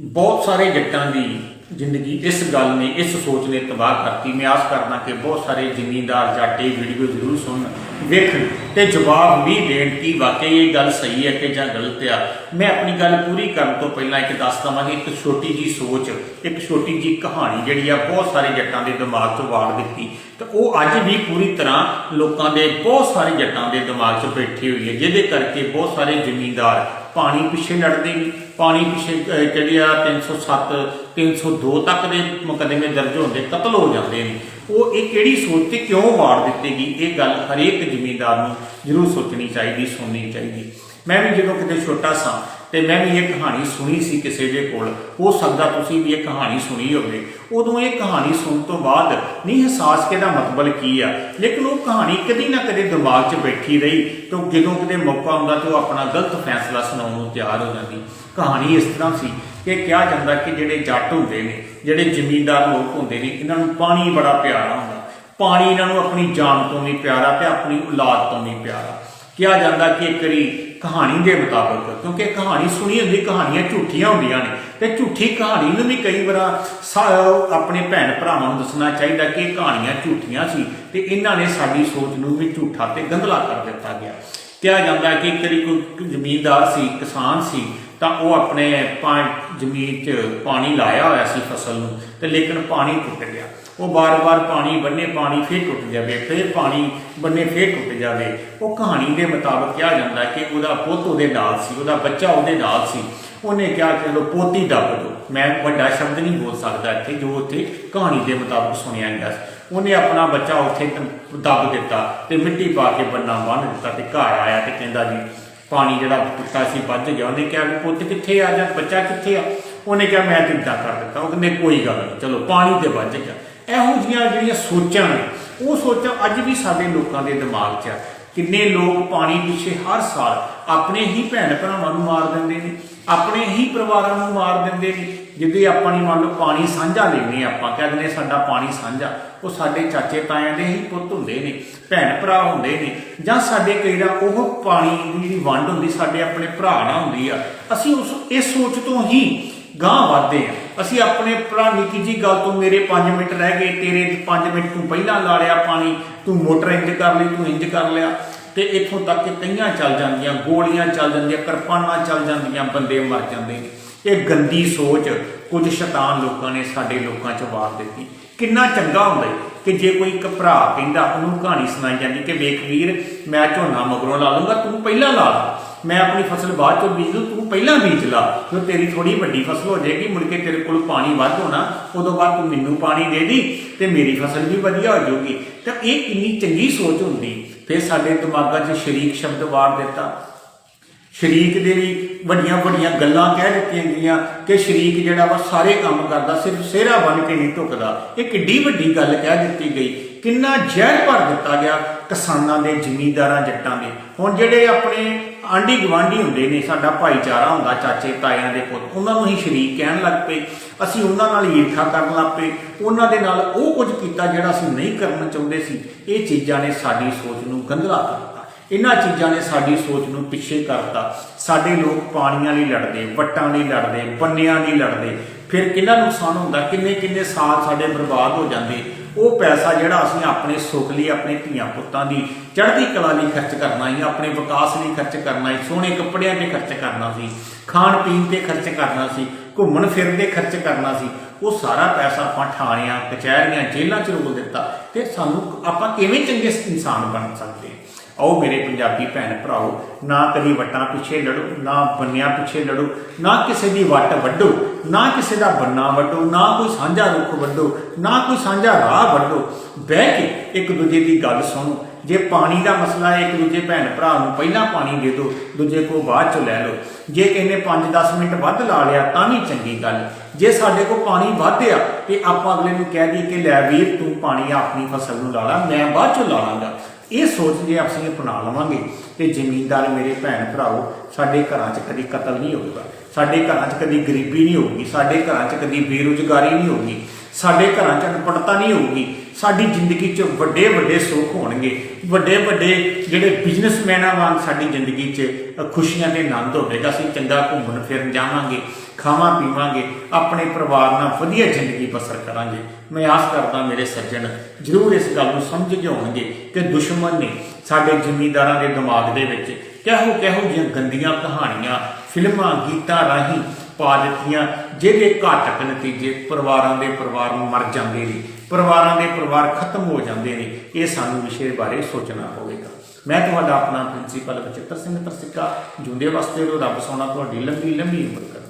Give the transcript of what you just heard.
ਬਹੁਤ ਸਾਰੇ ਜੱਟਾਂ ਦੀ ਜ਼ਿੰਦਗੀ ਇਸ ਗੱਲ ਨੇ, ਇਸ ਸੋਚ ਨੇ ਤਬਾਹ ਕਰਤੀ। ਮੈਂ ਆਸ ਕਰਦਾ ਕਿ ਬਹੁਤ ਸਾਰੇ ਜ਼ਿਮੀਂਦਾਰ ਜਾਟੇ ਵੀਡੀਓ ਜ਼ਰੂਰ ਸੁਣਨ ਵੇਖਣ ਤੇ ਜਵਾਬ ਵੀ ਦੇਣ ਕਿ ਵਾਕਈ ਇਹ ਗੱਲ ਸਹੀ ਹੈ ਕਿ ਜਾਂ ਗਲਤ ਆ। ਮੈਂ ਆਪਣੀ ਗੱਲ ਪੂਰੀ ਕਰਨ ਤੋਂ ਪਹਿਲਾਂ ਇੱਕ ਦੱਸ ਦਵਾਂਗਾ, ਇੱਕ ਛੋਟੀ ਜੀ ਸੋਚ, ਇੱਕ ਛੋਟੀ ਜੀ ਕਹਾਣੀ ਜਿਹੜੀ ਆ ਬਹੁਤ ਸਾਰੇ ਜੱਟਾਂ ਦੇ ਦਿਮਾਗ 'ਚ ਵਾੜ ਦਿੱਤੀ। ਤੇ ਉਹ ਅੱਜ ਵੀ ਪੂਰੀ ਤਰ੍ਹਾਂ ਲੋਕਾਂ ਦੇ, ਬਹੁਤ ਸਾਰੇ ਜੱਟਾਂ ਦੇ ਦਿਮਾਗ 'ਚ ਬੈਠੀ ਹੋਈ ਹੈ, ਜਿਹਦੇ ਕਰਕੇ ਬਹੁਤ ਸਾਰੇ ਜ਼ਿਮੀਂਦਾਰ ਪਾਣੀ ਪਿੱਛੇ ਲੜਦੇ ਨੇ ਪਾਣੀ ਪਿੱਛੇ ਅਹ, ਜਿਹੜੇ ਆ 307 302 ਤੱਕ ਦੇ ਮੁਕੱਦਮੇ ਦਰਜ ਹੁੰਦੇ ਕਤਲ ਹੋ ਜਾਂਦੇ ਨੇ। ਉਹ ਇਹ ਕਿਹੜੀ ਸੋਚ ਤੇ ਕਿਉਂ ਵਾਰ ਦਿੱਤੀ ਗਈ? ਇਹ ਗੱਲ ਹਰੇਕ ਜ਼ਿਮੀਂਦਾਰ ਨੂੰ ਜ਼ਰੂਰ ਸੋਚਣੀ ਚਾਹੀਦੀ ਸੁਣਨੀ ਚਾਹੀਦੀ। ਮੈਂ ਵੀ ਜਦੋਂ ਕਿਤੇ ਛੋਟਾ ਸਾਂ ਤੇ ਮੈਂ ਵੀ ਇਹ ਕਹਾਣੀ ਸੁਣੀ ਸੀ ਕਿਸੇ ਦੇ ਕੋਲ, ਹੋ ਸਕਦਾ ਤੁਸੀਂ ਵੀ ਇਹ ਕਹਾਣੀ ਸੁਣੀ ਹੋਵੇ। ਉਦੋਂ ਇਹ ਕਹਾਣੀ ਸੁਣਨ ਤੋਂ ਬਾਅਦ ਨਹੀਂ ਅਹਿਸਾਸ ਕਿ ਇਹਦਾ ਮਤਲਬ ਕੀ ਆ, ਲੇਕਿਨ ਉਹ ਕਹਾਣੀ ਕਦੀ ਨਾ ਕਦੇ ਦਿਮਾਗ 'ਚ ਬੈਠੀ ਰਹੀ ਤੇ ਜਦੋਂ ਕਿਤੇ ਮੌਕਾ ਆਉਂਦਾ ਤੇ ਉਹ ਆਪਣਾ ਗਲਤ ਫੈਸਲਾ ਸੁਣਾਉਣ ਨੂੰ ਤਿਆਰ ਹੋ ਜਾਂਦੀ। ਕਹਾਣੀ ਇਸ ਤਰ੍ਹਾਂ ਸੀ ਕਿ ਕਿਹਾ ਜਾਂਦਾ ਕਿ ਜਿਹੜੇ ਜੱਟ ਹੁੰਦੇ ਨੇ, ਜਿਹੜੇ ਜ਼ਮੀਂਦਾਰ ਲੋਕ ਹੁੰਦੇ ਨੇ, ਇਹਨਾਂ ਨੂੰ ਪਾਣੀ ਬੜਾ ਪਿਆਰਾ ਹੁੰਦਾ। ਪਾਣੀ ਇਹਨਾਂ ਨੂੰ ਆਪਣੀ ਜਾਨ ਤੋਂ ਵੀ ਪਿਆਰਾ ਤੇ ਆਪਣੀ ਔਲਾਦ ਤੋਂ ਵੀ ਪਿਆਰਾ। ਕਿਹਾ ਜਾਂਦਾ ਕਿ ਇੱਕ ਵਾਰੀ ਕਹਾਣੀ ਦੇ ਮੁਤਾਬਕ, ਕਿਉਂਕਿ ਕਹਾਣੀ ਸੁਣੀ ਹੁੰਦੀ, ਕਹਾਣੀਆਂ ਝੂਠੀਆਂ ਹੁੰਦੀਆਂ ਨੇ। ਤੇ ਝੂਠੀ ਕਹਾਣੀ ਨੂੰ ਵੀ ਕਈ ਵਾਰ ਸਾ- ਆਪਣੇ ਭੈਣ ਭਰਾਵਾਂ ਨੂੰ ਦੱਸਣਾ ਚਾਹੀਦਾ ਕਿ ਇਹ ਕਹਾਣੀਆਂ ਝੂਠੀਆਂ ਸੀ ਤੇ ਇਹਨਾਂ ਨੇ ਸਾਡੀ ਸੋਚ ਨੂੰ ਵੀ ਝੂਠਾ ਤੇ ਗੰਧਲਾ ਕਰ ਦਿੱਤਾ ਗਿਆ। ਕਿਹਾ ਜਾਂਦਾ ਕਿ ਇੱਕ ਕੋਈ ਜ਼ਮੀਨਦਾਰ ਸੀ, ਕਿਸਾਨ ਸੀ ਤਾਂ ਉਹ ਆਪਣੇ ਪਾ- ਜ਼ਮੀਨ 'ਚ ਪਾਣੀ ਲਾਇਆ ਹੋਇਆ ਸੀ ਫਸਲ ਨੂੰ ਤੇ ਲੇਕਿਨ ਪਾਣੀ ਟੁੱਟ ਗਿਆ। ਉਹ ਬਾਰ-ਬਾਰ ਪਾਣੀ ਬੰਨੇ, ਪਾਣੀ ਫੇਰ ਟੁੱਟ ਜਾਵੇ, ਫੇਰ ਪਾਣੀ ਬੰਨੇ, ਫੇਰ ਟੁੱਟ ਜਾਵੇ। ਉਹ ਕਹਾਣੀ ਦੇ ਮੁਤਾਬਕ ਕਿਹਾ ਜਾਂਦਾ ਕਿ ਉਹਦਾ ਪੁੱਤ ਉਹਦੇ ਨਾਲ ਸੀ, ਉਹਦਾ ਬੱਚਾ ਉਹਦੇ ਨਾਲ ਸੀ। ਉਹਨੇ ਕਿਹਾ ਚਲੋ ਪੋਤੀ ਦੱਬ ਦੋ। ਮੈਂ ਵੱਡਾ ਸ਼ਬਦ ਨਹੀਂ ਬੋਲ ਸਕਦਾ ਇੱਥੇ, ਜੋ ਉੱਥੇ ਕਹਾਣੀ ਦੇ ਮੁਤਾਬਕ ਸੁਣਿਆ ਗਿਆ ਸੀ। ਉਹਨੇ ਆਪਣਾ ਬੱਚਾ ਉੱਥੇ ਦੱਬ ਦਿੱਤਾ ਤੇ ਮਿੱਟੀ ਪਾ ਕੇ ਬੰਨਾ ਬੰਨ ਦਿੱਤਾ ਤੇ ਘਰ ਆਇਆ ਤੇ ਕਹਿੰਦਾ ਜੀ ਪਾਣੀ ਜਿਹੜਾ ਟੁੱਟਾ ਸੀ, ਵੱਜ ਗਿਆ। ਉਹਨੇ ਕਿਹਾ ਵੀ ਪੁੱਤ ਕਿੱਥੇ ਆ ਜਾਂ ਬੱਚਾ ਕਿੱਥੇ ਆ? ਉਹਨੇ ਕਿਹਾ, ਮੈਂ ਤੇ ਕਰ ਦਿੱਤਾ। ਉਹ ਕਹਿੰਦੇ ਕੋਈ ਗੱਲ ਨਹੀਂ, ਚਲੋ, ਪਾਣੀ ਤੇ ਵੱਜ ਗਿਆ। ਇਹੋ ਜਿਹੀਆਂ ਜਿਹੜੀਆਂ ਸੋਚਾਂ ਨੇ, ਉਹ ਸੋਚਾਂ ਅੱਜ ਵੀ ਸਾਡੇ ਲੋਕਾਂ ਦੇ ਦਿਮਾਗ 'ਚ ਆ। ਕਿੰਨੇ ਲੋਕ ਪਾਣੀ ਪਿੱਛੇ ਹਰ ਸਾਲ ਆਪਣੇ ਹੀ ਭੈਣ ਭਰਾਵਾਂ ਨੂੰ ਮਾਰ ਦਿੰਦੇ ਨੇ। ਆਪਣੇ ਹੀ ਪਰਿਵਾਰਾਂ ਨੂੰ ਮਾਰ ਦਿੰਦੇ ਨੇ, ਜਿੱਦੇ ਆਪਾਂ ਨਹੀਂ ਮੰਨ ਲਓ ਪਾਣੀ ਸਾਂਝਾ ਲੈਨੇ ਆਪਾਂ ਕਹਿੰਦੇ ਨੇ ਸਾਡਾ ਪਾਣੀ ਸਾਂਝਾ। ਉਹ ਸਾਡੇ ਚਾਚੇ ਤਾਇਆਂ ਦੇ ਹੀ ਪੁੱਤ ਹੁੰਦੇ ਨੇ, ਭੈਣ ਭਰਾ ਹੁੰਦੇ ਨੇ, ਜਾਂ ਸਾਡੇ ਕਈ ਵਾਰ ਉਹ ਪਾਣੀ ਦੀ ਜਿਹੜੀ ਵੰਡ ਹੁੰਦੀ, ਸਾਡੇ ਆਪਣੇ ਭਰਾ ਨਾਲ ਹੁੰਦੀ ਆ। ਅਸੀਂ ਉਸ, ਇਸ ਸੋਚ ਤੋਂ ਹੀ ਗਾਂ ਵਧਦੇ ਆ ਅਸੀਂ ਆਪਣੇ ਭਰਾ ਨਿੱਕੀ ਜੀ ਗੱਲ ਤੋਂ ਮੇਰੇ 5 ਮਿੰਟ ਰਹਿ ਗਏ, ਤੇਰੇ 5 ਮਿੰਟ ਤੂੰ ਪਹਿਲਾਂ ਲਾ ਲਿਆ ਪਾਣੀ, ਤੂੰ ਮੋਟਰ ਇੰਜ ਕਰ ਲਈ, ਤੂੰ ਇੰਜ ਕਰ ਲਿਆ। ਤੇ ਇੱਥੋਂ ਤੱਕ ਕਿ ਕਈਆਂ ਚੱਲ ਜਾਂਦੀਆਂ, ਗੋਲੀਆਂ ਚੱਲ ਜਾਂਦੀਆਂ, ਕਿਰਪਾਨਾਂ ਚੱਲ ਜਾਂਦੀਆਂ, ਬੰਦੇ ਮਰ ਜਾਂਦੇ ਇਹ ਗੰਦੀ ਸੋਚ ਕੁਝ ਸ਼ੈਤਾਨ ਲੋਕਾਂ ਨੇ ਸਾਡੇ ਲੋਕਾਂ 'ਚ ਵਾਰ ਦਿੱਤੀ। ਕਿੰਨਾ ਚੰਗਾ ਹੁੰਦਾ ਈ ਕਿ ਜੇ ਕੋਈ ਇੱਕ ਭਰਾ ਕਹਿੰਦਾ, ਉਹਨੂੰ ਕਹਾਣੀ ਸੁਣਾਈ ਜਾਂਦੀ ਕਿ ਵੇਖ ਵੀਰ, ਮੈਂ ਝੋਨਾ ਮਗਰੋਂ ਲਾ ਲੂੰਗਾ ਤੂੰ ਪਹਿਲਾਂ ਲਾ ਲਾ। ਮੈਂ ਆਪਣੀ ਫਸਲ ਬਾਅਦ ਚੋਂ ਬੀਜ ਲੂੰ ਤੂੰ ਪਹਿਲਾਂ ਬੀਜ ਲਾ। ਫਿਰ ਤੇਰੀ ਥੋੜੀ ਵੱਡੀ ਫਸਲ ਹੋ ਜਾਏਗੀ, ਮੁੜ ਕੇ ਤੇਰੇ ਕੋਲ ਪਾਣੀ ਵੱਧ ਹੋਣਾ, ਉਦੋਂ ਬਾਅਦ ਤੂੰ ਮੈਨੂੰ ਪਾਣੀ ਦੇ ਦੀ ਤੇ ਮੇਰੀ ਫਸਲ ਵੀ ਵਧੀਆ ਹੋ ਜਾਊਗੀ। ਤਾਂ ਇਹ ਕਿੰਨੀ ਚੰਗੀ ਸੋਚ ਹੁੰਦੀ ਫਿਰ ਸਾਡੇ ਦਿਮਾਗਾਂ 'ਚ ਸ਼ਰੀਕ ਸ਼ਬਦ ਵਾਰ ਦਿੱਤਾ। ਸ਼ਰੀਕ ਦੇ ਵੀ ਵੱਡੀਆਂ ਵੱਡੀਆਂ ਗੱਲਾਂ ਕਹਿ ਦਿੱਤੀਆਂ ਗਈਆਂ ਕਿ ਸ਼ਰੀਕ ਜਿਹੜਾ ਵਾ ਸਾਰੇ ਕੰਮ ਕਰਦਾ, ਸਿਰਫ ਸਿਹਰਾ ਬਣ ਕੇ ਨਹੀਂ ਢੁਕਦਾ। ਇਹ ਕਿੱਡੀ ਵੱਡੀ ਗੱਲ ਕਹਿ ਦਿੱਤੀ ਗਈ। ਕਿੰਨਾ ਜ਼ਹਿਰ ਭਰ ਦਿੱਤਾ ਗਿਆ ਕਿਸਾਨਾਂ ਦੇ ਜ਼ਿਮੀਂਦਾਰਾਂ ਜੱਟਾਂ ਦੇ। ਹੁਣ ਜਿਹੜੇ ਆਪਣੇ ਆਂਢੀ ਗਵਾਂਢੀ ਹੁੰਦੇ ਨੇ, ਸਾਡਾ ਭਾਈਚਾਰਾ ਹੁੰਦਾ, ਚਾਚੇ ਤਾਇਆਂ ਦੇ ਪੁੱਤ, ਉਹਨਾਂ ਨੂੰ ਹੀ ਸ਼ਰੀਕ ਕਹਿਣ ਲੱਗ ਪਏ। ਅਸੀਂ ਉਹਨਾਂ ਨਾਲ ਈਰਖਾ ਕਰਨ ਲੱਗ ਪਏ। ਉਹਨਾਂ ਦੇ ਨਾਲ ਉਹ ਕੁਝ ਕੀਤਾ ਜਿਹੜਾ ਅਸੀਂ ਨਹੀਂ ਕਰਨਾ ਚਾਹੁੰਦੇ ਸੀ। ਇਹ ਚੀਜ਼ਾਂ ਨੇ ਸਾਡੀ ਸੋਚ ਨੂੰ ਗੰਧਲਾ ਕਰਤਾ ਇਹਨਾਂ ਚੀਜ਼ਾਂ ਨੇ ਸਾਡੀ ਸੋਚ ਨੂੰ ਪਿੱਛੇ ਕਰਤਾ ਸਾਡੇ ਲੋਕ ਪਾਣੀਆਂ ਲਈ ਲੜਦੇ, ਵੱਟਾਂ ਲਈ ਲੜਦੇ, ਬੰਨਿਆਂ ਲਈ ਲੜਦੇ। ਫਿਰ ਕਿੰਨਾ ਨੁਕਸਾਨ ਹੁੰਦਾ, ਕਿੰਨੇ ਕਿੰਨੇ ਸਾਲ ਸਾਡੇ ਬਰਬਾਦ ਹੋ ਜਾਂਦੇ। ਉਹ ਪੈਸਾ ਜਿਹੜਾ ਅਸੀਂ ਆਪਣੇ ਸੁੱਖ ਲਈ, ਆਪਣੇ ਧੀਆਂ ਪੁੱਤਾਂ ਦੀ ਚੜ੍ਹਦੀ ਕਲਾ ਲਈ ਖਰਚ ਕਰਨਾ ਸੀ, ਆਪਣੇ ਵਿਕਾਸ ਲਈ ਖਰਚ ਕਰਨਾ ਸੀ, ਸੋਹਣੇ ਕੱਪੜਿਆਂ 'ਤੇ ਖਰਚ ਕਰਨਾ ਸੀ ਖਾਣ ਪੀਣ ਤੇ ਖਰਚ ਕਰਨਾ ਸੀ, ਘੁੰਮਣ ਫਿਰਨ ਤੇ ਖਰਚ ਕਰਨਾ ਸੀ, ਉਹ ਸਾਰਾ ਪੈਸਾ ਆਪਾਂ ਥਾਣਿਆਂ ਕਚਹਿਰੀਆਂ, ਜੇਲ੍ਹਾਂ 'ਚ ਰੋਲ ਦਿੱਤਾ ਤੇ ਸਾਨੂੰ ਆਪਾਂ ਕਿਵੇਂ ਚੰਗੇ ਇਨਸਾਨ ਬਣ ਸਕਦੇ। ਆਓ ਮੇਰੇ ਪੰਜਾਬੀ ਭੈਣ ਭਰਾਓ, ਨਾ ਕਦੀ ਵਟਾਂ ਪਿੱਛੇ ਲੜੋ, ਨਾ ਬੰਨਿਆਂ ਪਿੱਛੇ ਲੜੋ, ਨਾ ਕਿਸੇ ਦੀ ਵੱਟ ਵੱਢੋ, ਨਾ ਕਿਸੇ ਦਾ ਬੰਨਾ ਵੱਢੋ, ਨਾ ਕੋਈ ਸਾਂਝਾ ਰੁੱਖ ਵੱਢੋ, ਨਾ ਕੋਈ ਸਾਂਝਾ ਰਾਹ ਵੱਢੋ। ਬਹਿ ਕੇ ਇੱਕ ਦੂਜੇ ਦੀ ਗੱਲ ਸੁਣੋ। ਜੇ ਪਾਣੀ ਦਾ ਮਸਲਾ ਹੈ, ਇੱਕ ਦੂਜੇ ਭੈਣ ਭਰਾ ਨੂੰ ਪਹਿਲਾਂ ਪਾਣੀ ਦੇ ਦਿਓ, ਦੂਜੇ ਕੋ ਬਾਅਦ ਚ ਲੈ ਲਓ। ਜੇ ਕਹਿੰਦੇ 5-10 ਮਿੰਟ ਵੱਧ ਲਾ ਲਿਆ, ਤਾਂ ਵੀ ਚੰਗੀ ਗੱਲ। ਜੇ ਸਾਡੇ ਕੋਲ ਪਾਣੀ ਵੱਧ ਆ ਤੇ ਆਪਾਂ ਅਗਲੇ ਨੂੰ ਕਹਿ ਦਈਏ ਕਿ ਲੈ ਵੀਰ, ਤੂੰ ਪਾਣੀ ਆਪਣੀ ਫਸਲ ਨੂੰ ਲਾ ਲਾ, ਮੈਂ ਬਾਅਦ ਚ ਲਾ ਲਾਂਗਾ। ਇਹ ਸੋਚ ਜੇ ਅਸੀਂ ਅਪਣਾ ਲਵਾਂਗੇ ਤੇ ਜ਼ਮੀਨਦਾਰ ਮੇਰੇ ਭੈਣ ਭਰਾਓ, ਸਾਡੇ ਘਰਾਂ 'ਚ ਕਦੀ ਕਤਲ ਨਹੀਂ ਹੋਊਗਾ, ਸਾਡੇ ਘਰਾਂ 'ਚ ਕਦੀ ਗਰੀਬੀ ਨਹੀਂ ਹੋਊਗੀ, ਸਾਡੇ ਘਰਾਂ 'ਚ ਕਦੀ ਬੇਰੁਜ਼ਗਾਰੀ ਨਹੀਂ ਹੋਊਗੀ, ਸਾਡੇ ਘਰਾਂ 'ਚ ਅਨਪੜਤਾ ਨਹੀਂ ਹੋਊਗੀ ਸਾਡੀ ਜ਼ਿੰਦਗੀ 'ਚ ਵੱਡੇ ਵੱਡੇ ਸੁੱਖ ਹੋਣਗੇ। ਵੱਡੇ ਵੱਡੇ ਜਿਹੜੇ ਬਿਜ਼ਨਸਮੈਨਾਂ ਵਾਂਗ ਸਾਡੀ ਜ਼ਿੰਦਗੀ 'ਚ ਖੁਸ਼ੀਆਂ ਦੇ ਆਨੰਦ ਹੋਵੇਗਾ। ਅਸੀਂ ਚੰਗਾ ਘੁੰਮਣ ਫਿਰਨ ਜਾਵਾਂਗੇ, ਖਾਵਾਂ ਪੀਵਾਂਗੇ, ਆਪਣੇ ਪਰਿਵਾਰ ਨਾਲ ਵਧੀਆ ਜ਼ਿੰਦਗੀ ਬਸਰ ਕਰਾਂਗੇ। ਮੈਂ ਆਸ ਕਰਦਾ ਮੇਰੇ ਸੱਜਣ, ਜ਼ਰੂਰ ਇਸ ਗੱਲ ਨੂੰ ਸਮਝ ਕੇ ਹੋਣਗੇ ਕਿ ਦੁਸ਼ਮਣ ਨੇ ਸਾਡੇ ਜ਼ਿਮੀਂਦਾਰਾਂ ਦੇ ਦਿਮਾਗ ਦੇ ਵਿੱਚ ਕਿਹੋ ਕਿਹੋ ਜਿਹੀਆਂ ਗੰਦੀਆਂ ਕਹਾਣੀਆਂ, ਫਿਲਮਾਂ, ਗੀਤਾਂ ਰਾਹੀਂ ਪਾ ਦਿੱਤੀਆਂ, ਜਿਹਦੇ ਘਾਤਕ ਨਤੀਜੇ ਪਰਿਵਾਰਾਂ ਦੇ ਪਰਿਵਾਰ ਮਰ ਜਾਂਦੇ ਨੇ। ਪਰਿਵਾਰਾਂ ਦੇ ਪਰਿਵਾਰ ਖਤਮ ਹੋ ਜਾਂਦੇ ਨੇ, ਇਹ ਸਾਨੂੰ ਵਿਸ਼ੇ ਬਾਰੇ ਸੋਚਣਾ ਹੋਵੇਗਾ। ਮੈਂ ਤੁਹਾਡਾ ਆਪਣਾ ਪ੍ਰਿੰਸੀਪਲ ਬਚਿੱਤਰ ਸਿੰਘ ਤਰਸਿੱਕਾ ਜੁੰਦੇ ਵਾਸਤੇ ਰੱਬ ਸੋਨਾ ਤੁਹਾਡੀ ਲੰਬੀ ਲੰਬੀ ਉਮਰ ਕਰੇ।